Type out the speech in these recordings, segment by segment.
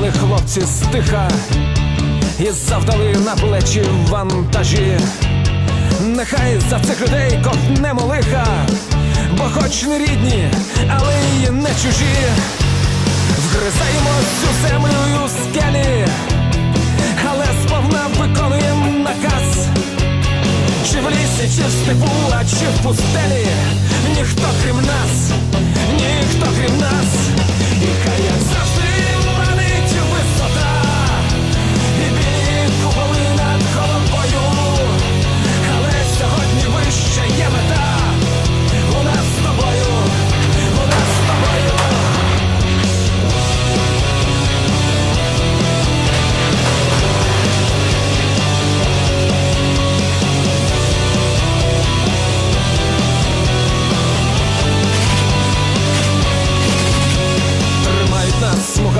Казали хлопці стиха і завдали на плечі вантажі. Нехай за цих людей ковтнемо лиха, бо хоч не рідні, але й не чужі. Вгризаємось у землю у скелі, але сповна виконуємо наказ. Чи в лісі, чи в степу, а чи в пустелі, ніхто крім нас,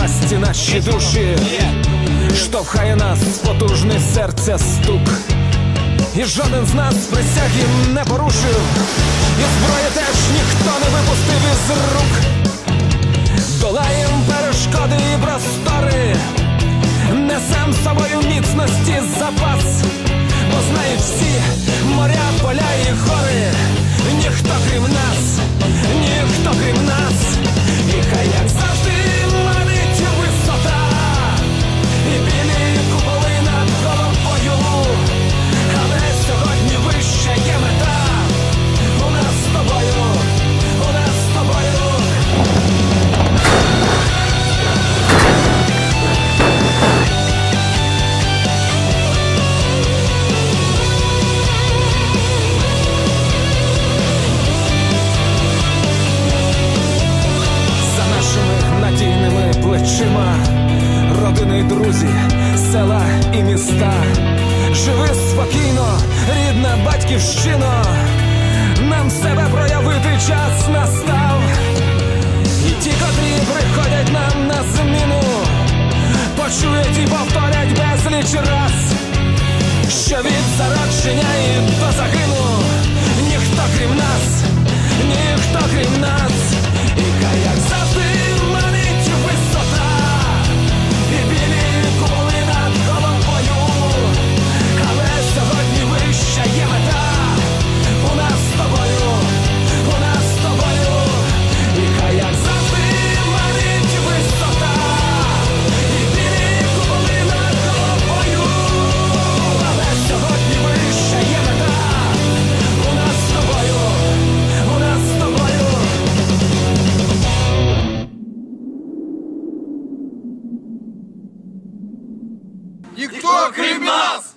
смугасті наші душі, штовхає нас потужне серця стук. І жоден з нас присяги не порушив, і зброї теж ніхто не випустив із рук. Долаєм перешкоди і простори, несем з собою міцності запас, бо знають всі моря, поля і гори, ніхто крім нас, плечима, родини й друзі, села і міста. Живи спокійно, рідна батьківщина, нам себе проявити час настав. І ті, котрі приходять нам на зміну, почують і повторять безліч раз, що від зародження і до загину ніхто крім нас, ніхто крім Ніхто крім нас!